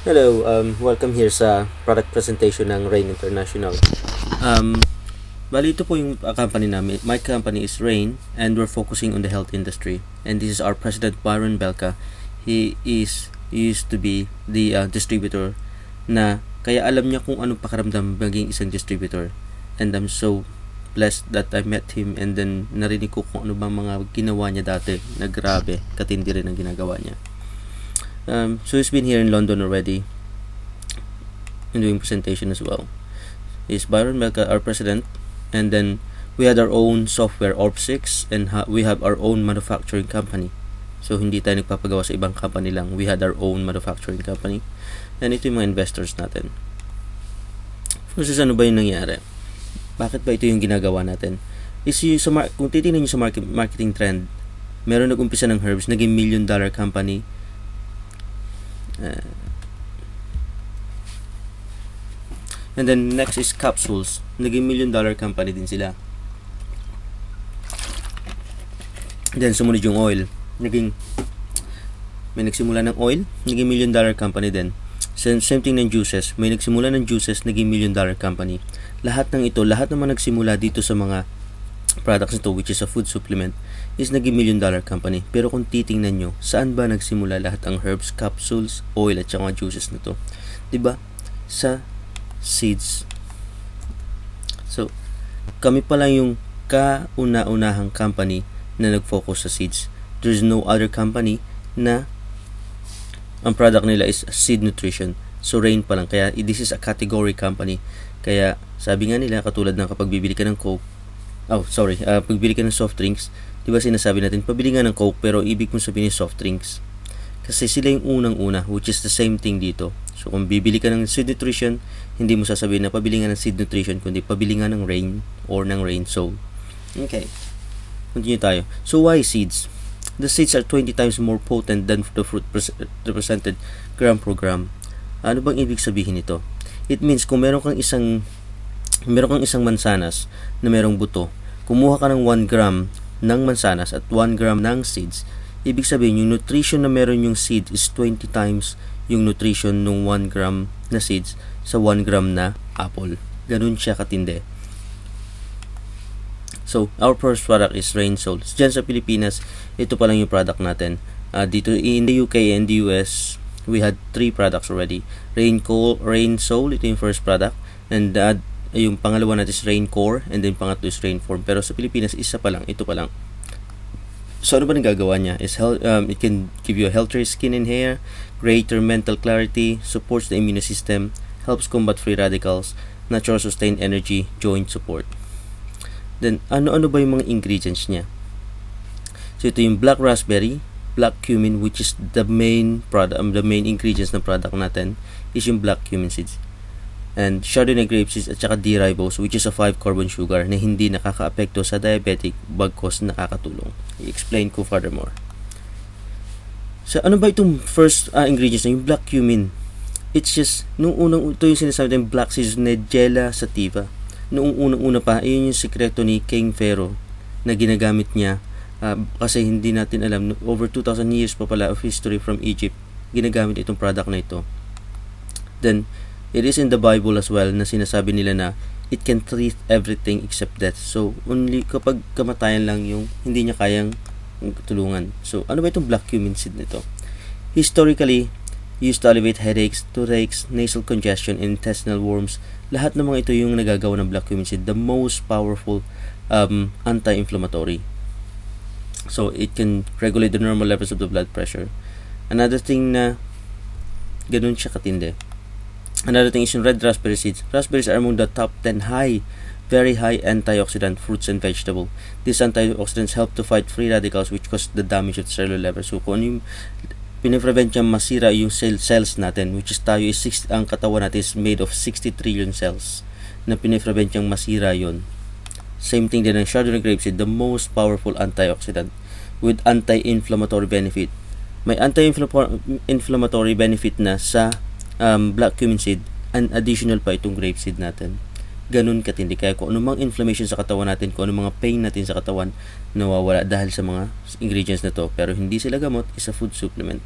Hello, um, welcome here sa product presentation ng Rain International. Um, bali ito po yung company namin. My company is Rain and we're focusing on the health industry. And this is our president Byron Belka. He is he used to be the uh, distributor na kaya alam niya kung anong pakiramdam maging isang distributor. And I'm so blessed that I met him and then narinig ko kung ano bang mga ginawa niya dati na grabe, katindi rin ang ginagawa niya. Um, so he's been here in London already and doing presentation as well. He's Byron Melka, our president, and then we had our own software Orb6 and ha- we have our own manufacturing company. So hindi tayo nagpapagawa sa ibang company lang. We had our own manufacturing company. And ito yung mga investors natin. Is ano ba yung nangyari? Bakit ba ito yung ginagawa natin? Is yung sa mar- kung titingnan niyo sa market, marketing trend, meron nag-umpisa ng Herbs, naging million dollar company, Uh, and then next is capsules. Naging million dollar company din sila. Then sumunod yung oil. Naging may nagsimula ng oil, naging million dollar company din. Same, same thing ng juices. May nagsimula ng juices, naging million dollar company. Lahat ng ito, lahat naman nagsimula dito sa mga products nito which is a food supplement is naging million dollar company. Pero kung titingnan nyo, saan ba nagsimula lahat ang herbs, capsules, oil at saka juices na to? 'Di ba? Sa seeds. So, kami pa lang yung kauna-unahang company na nag-focus sa seeds. There's no other company na ang product nila is seed nutrition. So, Rain pa lang. Kaya, this is a category company. Kaya, sabi nga nila, katulad ng kapag bibili ka ng Coke, oh, sorry, uh, pagbili ka ng soft drinks, di ba sinasabi natin, pabili nga ng Coke, pero ibig mong sabihin soft drinks. Kasi sila yung unang-una, which is the same thing dito. So, kung bibili ka ng seed nutrition, hindi mo sasabihin na pabili nga ng seed nutrition, kundi pabili nga ng rain or ng rain soul. Okay. Continue tayo. So, why seeds? The seeds are 20 times more potent than the fruit represented gram per gram. Ano bang ibig sabihin nito? It means kung meron kang isang meron kang isang mansanas na merong buto, kumuha ka ng 1 gram ng mansanas at 1 gram ng seeds, ibig sabihin yung nutrition na meron yung seed is 20 times yung nutrition ng 1 gram na seeds sa 1 gram na apple. Ganun siya katindi. So, our first product is Rain Soul. Diyan sa Pilipinas, ito pa lang yung product natin. Uh, dito in the UK and the US, we had three products already. Rain Coal, Rain Soul, ito yung first product. And uh, yung pangalawa natin is Rain Core and then pangatlo is Rain Form. Pero sa Pilipinas, isa pa lang, ito pa lang. So ano ba nang gagawa niya? Is health, um, it can give you a healthier skin and hair, greater mental clarity, supports the immune system, helps combat free radicals, natural sustained energy, joint support. Then, ano-ano ba yung mga ingredients niya? So, ito yung black raspberry, black cumin, which is the main product, um, the main ingredients ng product natin, is yung black cumin seeds. And Chardonnay grape seeds at saka D-ribose, which is a 5-carbon sugar na hindi nakaka-apekto sa diabetic, bagkos nakakatulong. I-explain ko furthermore. So, ano ba itong first uh, ingredients na yung black cumin? It's just, nung unang, ito yung sinasabi natin, black seeds, Nigella sativa noong unang-una pa, ayun yung sikreto ni King Pharaoh na ginagamit niya uh, kasi hindi natin alam, over 2,000 years pa pala of history from Egypt, ginagamit itong product na ito. Then, it is in the Bible as well na sinasabi nila na it can treat everything except death. So, only kapag kamatayan lang yung hindi niya kayang tulungan. So, ano ba itong black cumin seed nito? Historically, used to alleviate headaches, toothaches, nasal congestion, and intestinal worms. Lahat ng mga ito yung nagagawa ng black cumin seed, the most powerful um, anti-inflammatory. So, it can regulate the normal levels of the blood pressure. Another thing na ganun siya katindi. Another thing is yung red raspberry seeds. Raspberries are among the top 10 high, very high antioxidant fruits and vegetable. These antioxidants help to fight free radicals which cause the damage the cellular level. So, kung ano yung piniprevent niya masira yung cell cells natin which is tayo is 6, ang katawan natin is made of 60 trillion cells na piniprevent niyang masira yon same thing din ng Chardonnay grapeseed the most powerful antioxidant with anti-inflammatory benefit may anti-inflammatory benefit na sa um, black cumin seed and additional pa itong grapeseed natin ganun katindi kaya kung anumang inflammation sa katawan natin kung anumang mga pain natin sa katawan nawawala dahil sa mga ingredients na to pero hindi sila gamot is a food supplement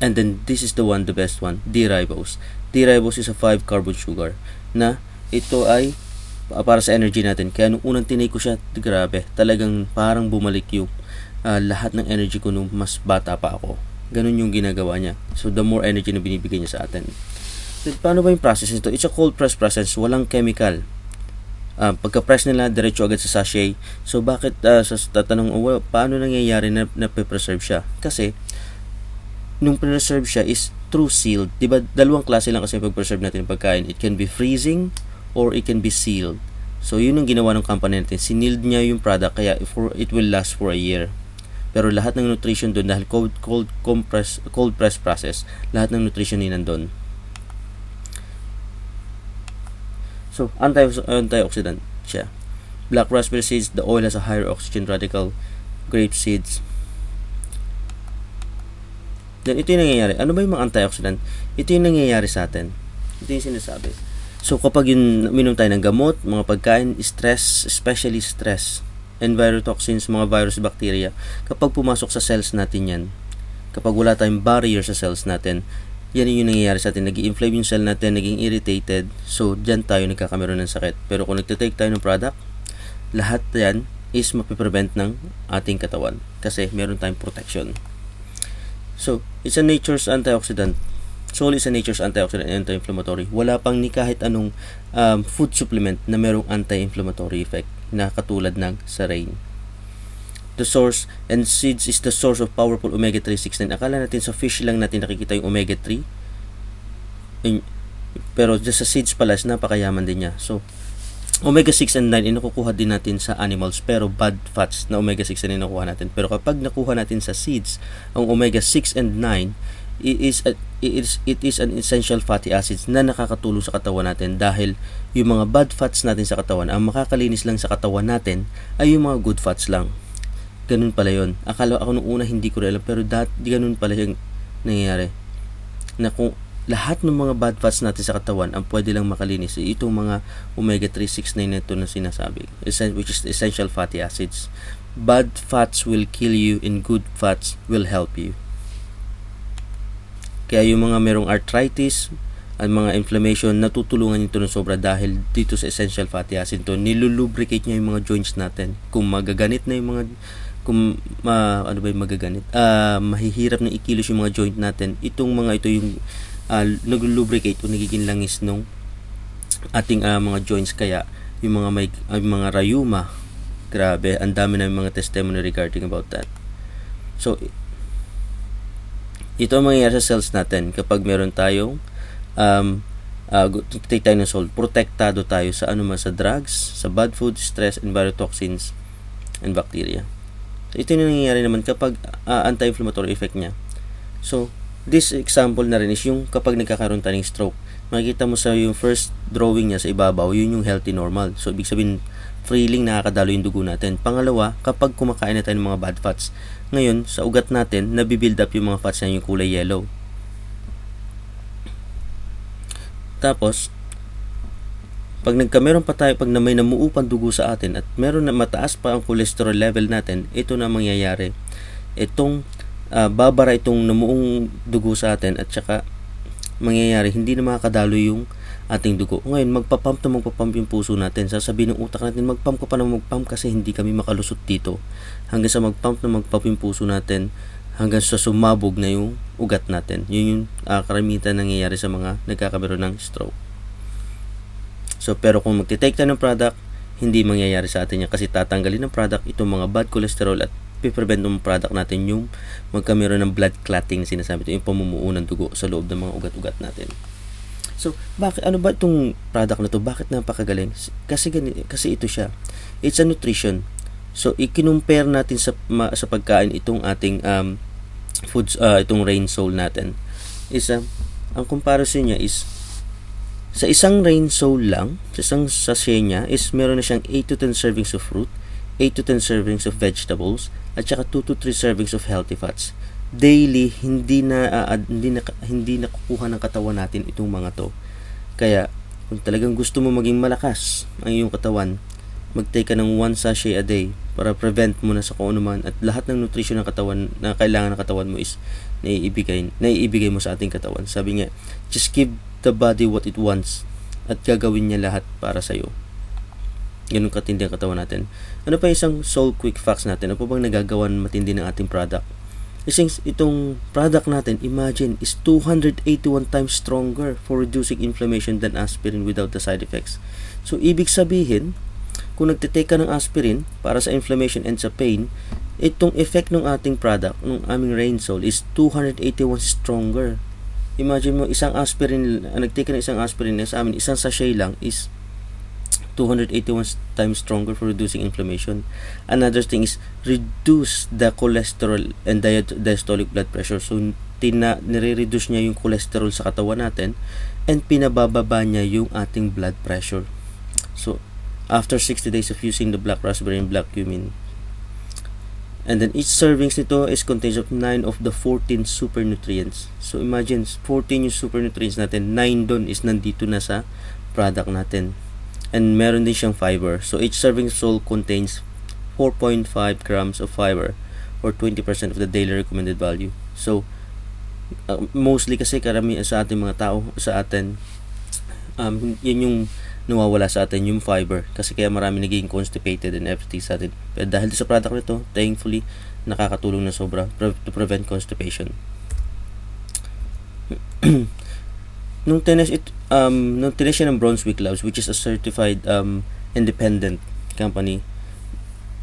And then this is the one, the best one, D-ribose. D-ribose is a 5 carbon sugar na ito ay para sa energy natin. Kaya nung unang tinay ko siya, grabe, talagang parang bumalik yung uh, lahat ng energy ko nung mas bata pa ako. Ganun yung ginagawa niya. So the more energy na binibigay niya sa atin. So, paano ba yung process nito? It's a cold press process, walang chemical. Uh, pagka-press nila, diretso agad sa sachet. So, bakit uh, sa tatanong, oh, well, paano nangyayari na, na preserve siya? Kasi, nung preserve siya is through sealed. Diba, dalawang klase lang kasi pag-preserve natin yung pagkain. It can be freezing or it can be sealed. So, yun ang ginawa ng company natin. Sinilled niya yung product kaya for, it will last for a year. Pero lahat ng nutrition doon dahil cold cold compress cold press process, lahat ng nutrition ni nandun. So, anti antioxidant siya. Black raspberry seeds, the oil has a higher oxygen radical. Grape seeds. Then, ito yung nangyayari. Ano ba yung mga antioxidant? Ito yung nangyayari sa atin. Ito yung sinasabi. So, kapag yun, minom tayo ng gamot, mga pagkain, stress, especially stress, envirotoxins, mga virus, bacteria, kapag pumasok sa cells natin yan, kapag wala tayong barrier sa cells natin, yan yung nangyayari sa atin. nag inflame yung cell natin, naging irritated. So, dyan tayo nagkakameron ng sakit. Pero kung nagtitake tayo ng product, lahat yan is mapiprevent ng ating katawan. Kasi meron tayong protection. So, it's a nature's antioxidant. Sol is a nature's antioxidant and anti-inflammatory. Wala pang ni kahit anong um, food supplement na merong anti-inflammatory effect na katulad ng sa rain. The source and seeds is the source of powerful omega-3 6 9 akala natin sa fish lang natin nakikita yung omega-3 pero just sa seeds pala napakayaman din niya. So omega-6 and 9 inakukuha din natin sa animals pero bad fats na omega-6 na nakuha natin. Pero kapag nakuha natin sa seeds ang omega-6 and 9 it is a, it is it is an essential fatty acids na nakakatulong sa katawan natin dahil yung mga bad fats natin sa katawan ang makakalinis lang sa katawan natin ay yung mga good fats lang. Ganun pala yon akala ako nung una hindi ko alam pero dat di ganun pala yung nangyayari. Na kung lahat ng mga bad fats natin sa katawan ang pwede lang makalinis itong mga omega 3 6 9 na ito na sinasabi which is essential fatty acids. Bad fats will kill you and good fats will help you. Kaya yung mga merong arthritis at mga inflammation natutulungan nito ng sobra dahil dito sa essential fatty acid to. Nilulubricate niya yung mga joints natin. Kung magaganit na yung mga kung uh, ano ba yung magaganit? Uh, mahihirap na ikilos yung mga joint natin. Itong mga ito yung uh, nag-lubricate o nagiging langis nung ating uh, mga joints. Kaya yung mga may uh, mga rayuma grabe ang dami na yung mga testimony regarding about that. So ito ang mangyayari sa cells natin. Kapag meron tayong um, uh, take tayo ng salt protektado tayo sa ano man sa drugs sa bad food stress envirotoxins and bacteria ito yung nangyayari naman kapag uh, anti-inflammatory effect niya. So, this example na rin is yung kapag nagkakaroon tayo ng stroke. Makikita mo sa yung first drawing niya sa ibabaw, yun yung healthy normal. So, ibig sabihin, freeling nakakadalo yung dugo natin. Pangalawa, kapag kumakain na tayo ng mga bad fats. Ngayon, sa ugat natin, nabibuild up yung mga fats na yung kulay yellow. Tapos, pag nagkameron pa tayo, pag na may namuupang dugo sa atin at meron na mataas pa ang cholesterol level natin, ito na mangyayari. Itong uh, babara itong namuong dugo sa atin at saka mangyayari, hindi na makakadalo yung ating dugo. Ngayon, magpapump na magpapump yung puso natin. Sasabihin ng utak natin, magpump ka pa na magpump kasi hindi kami makalusot dito. Hanggang sa magpump na magpump yung puso natin, hanggang sa sumabog na yung ugat natin. Yun yung uh, karamitan nangyayari sa mga nagkakameron ng stroke. So, pero kung magte-take tayo ng product, hindi mangyayari sa atin yan kasi tatanggalin ng product itong mga bad cholesterol at piprevent ng product natin yung magkameron ng blood clotting sinasabi ito yung pamumuo ng dugo sa loob ng mga ugat-ugat natin. So, bakit ano ba itong product na to? Bakit napakagaling? Kasi kasi ito siya. It's a nutrition. So, ikinumpare natin sa sa pagkain itong ating um, foods uh, itong rain soul natin. Is uh, ang comparison niya is sa isang rain soul lang, sa isang sachet niya, is meron na siyang 8 to 10 servings of fruit, 8 to 10 servings of vegetables, at saka 2 to 3 servings of healthy fats. Daily, hindi na, uh, hindi na, hindi na kukuha ng katawan natin itong mga to. Kaya, kung talagang gusto mo maging malakas ang iyong katawan, mag-take ka ng one sachet a day para prevent mo na sa kung ano man at lahat ng nutrition ng katawan na kailangan ng katawan mo is naiibigay, naiibigay mo sa ating katawan. Sabi nga, just give the body what it wants at gagawin niya lahat para sa iyo. Ganun katindi ang katawan natin. Ano pa isang soul quick facts natin? Ano pa bang nagagawan matindi ng ating product? Kasi itong product natin, imagine, is 281 times stronger for reducing inflammation than aspirin without the side effects. So, ibig sabihin, kung nagtitake ka ng aspirin para sa inflammation and sa pain, itong effect ng ating product, ng aming Rainsol, is 281 stronger. Imagine mo, isang aspirin, nagtake ka ng isang aspirin sa amin, isang sachet lang is 281 times stronger for reducing inflammation. Another thing is reduce the cholesterol and diastolic blood pressure. So, tina, nire-reduce niya yung cholesterol sa katawan natin and pinabababa niya yung ating blood pressure. So, after 60 days of using the black raspberry and black cumin, And then each servings nito is contains of 9 of the 14 super nutrients. So imagine 14 yung super nutrients natin, 9 doon is nandito na sa product natin and meron din siyang fiber. So each serving salt contains 4.5 grams of fiber or 20% of the daily recommended value. So uh, mostly kasi karami sa ating mga tao sa atin um, yun yung nawawala sa atin yung fiber kasi kaya marami naging constipated and everything sa atin. Pero dahil sa product nito, thankfully, nakakatulong na sobra to prevent constipation. nung tinis it um nung tinis siya ng Brunswick Labs which is a certified um independent company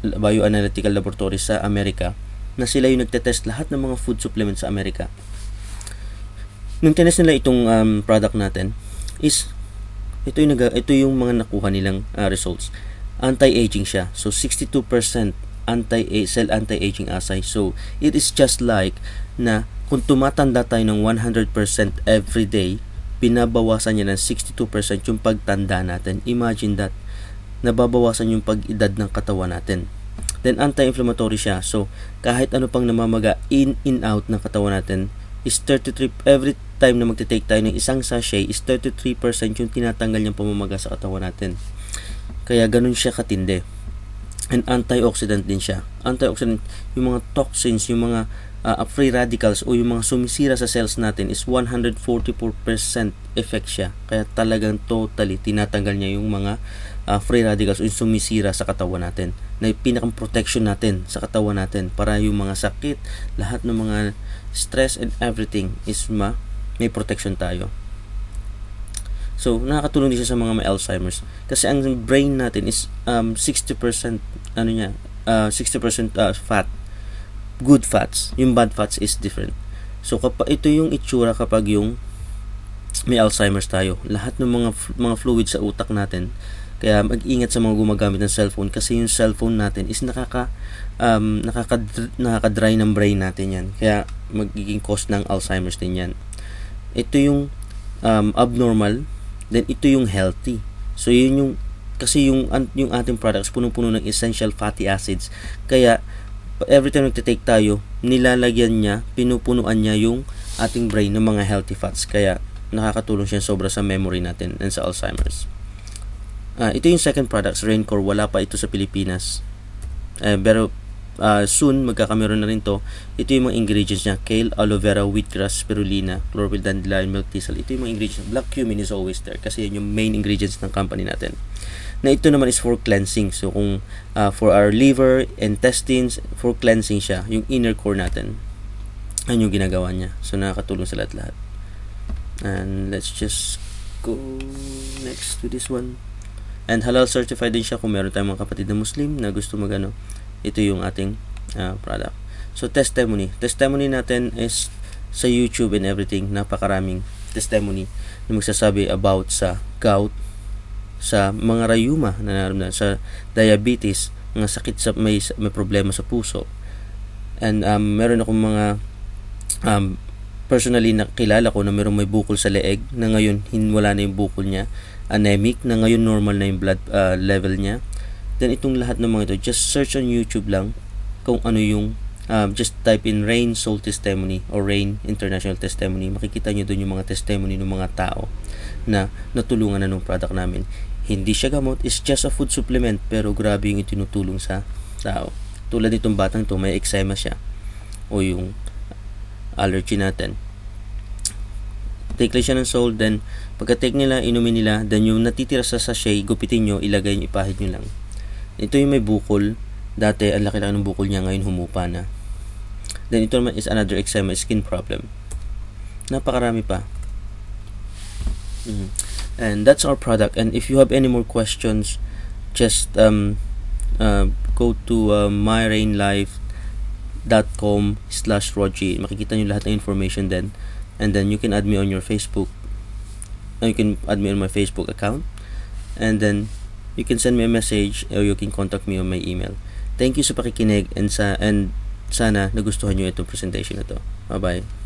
bioanalytical laboratory sa Amerika na sila yung nagte-test lahat ng mga food supplements sa Amerika. Nung tinis nila itong um, product natin is ito yung ito yung mga nakuha nilang uh, results. Anti-aging siya. So 62% anti cell anti-aging assay. So it is just like na kung tumatanda tayo ng 100% every day, binabawasan niya ng 62% yung pagtanda natin. Imagine that. Nababawasan yung pag-edad ng katawan natin. Then anti-inflammatory siya. So kahit ano pang namamaga in in out ng katawan natin is 33 every time na magte-take tayo ng isang sachet is 33% yung tinatanggal niyang pamamaga sa katawan natin. Kaya ganun siya katindi. And antioxidant din siya. Antioxidant, yung mga toxins, yung mga uh, free radicals o yung mga sumisira sa cells natin is 144% effect siya. Kaya talagang totally tinatanggal niya yung mga uh, free radicals o yung sumisira sa katawan natin. Na yung pinakang protection natin sa katawan natin para yung mga sakit, lahat ng mga stress and everything is ma may protection tayo. So, nakakatulong din siya sa mga may Alzheimer's. Kasi ang brain natin is um, 60% ano niya, uh, 60% uh, fat good fats. Yung bad fats is different. So kapag ito yung itsura kapag yung may Alzheimer's tayo. Lahat ng mga mga fluids sa utak natin. Kaya mag-ingat sa mga gumagamit ng cellphone kasi yung cellphone natin is nakaka um, nakaka nakaka-dry ng brain natin yan. Kaya magiging cause ng Alzheimer's din yan. Ito yung um, abnormal, then ito yung healthy. So yun yung kasi yung yung ating products punong-puno ng essential fatty acids. Kaya every time nagtitake tayo, nilalagyan niya, pinupunuan niya yung ating brain ng mga healthy fats. Kaya nakakatulong siya sobra sa memory natin and sa Alzheimer's. Uh, ito yung second products, Raincore. Wala pa ito sa Pilipinas. Uh, pero uh, soon, magkakameron na rin to. Ito yung mga ingredients niya. Kale, aloe vera, wheatgrass, spirulina, chlorophyll, dandelion, milk thistle. Ito yung mga ingredients. Black cumin is always there kasi yun yung main ingredients ng company natin na ito naman is for cleansing. So kung uh, for our liver, intestines, for cleansing siya, yung inner core natin. Ano yung ginagawa niya. So nakakatulong sa lahat-lahat. And let's just go next to this one. And halal certified din siya kung meron tayong mga kapatid na Muslim na gusto magano. Ito yung ating uh, product. So testimony. Testimony natin is sa YouTube and everything. Napakaraming testimony na magsasabi about sa gout, sa mga rayuma na naramdaman sa diabetes, mga sakit sa may may problema sa puso. And um, meron akong mga um, personally na kilala ko na meron may bukol sa leeg na ngayon wala na yung bukol niya, anemic na ngayon normal na yung blood uh, level niya. Then itong lahat ng mga ito, just search on YouTube lang kung ano yung um, just type in Rain Soul Testimony or Rain International Testimony. Makikita nyo doon yung mga testimony ng mga tao na natulungan na ng product namin. Hindi siya gamot, it's just a food supplement pero grabe yung itinutulong sa tao. Tulad nitong batang to, may eczema siya o yung allergy natin. Take lang siya ng salt, then pagka-take nila, inumin nila, then yung natitira sa sachet, gupitin nyo, ilagay nyo, ipahid nyo lang. Ito yung may bukol. Dati, ang laki-laki ng bukol niya, ngayon humupa na. Then ito naman is another eczema, skin problem. Napakarami pa. Mhm. And that's our product. And if you have any more questions, just um, uh, go to uh, myrainlife.com slash Roji. Makikita nyo lahat ng information then. And then you can add me on your Facebook. Uh, you can add me on my Facebook account. And then you can send me a message or you can contact me on my email. Thank you sa pakikinig and sa and sana nagustuhan nyo itong presentation na to. Bye-bye.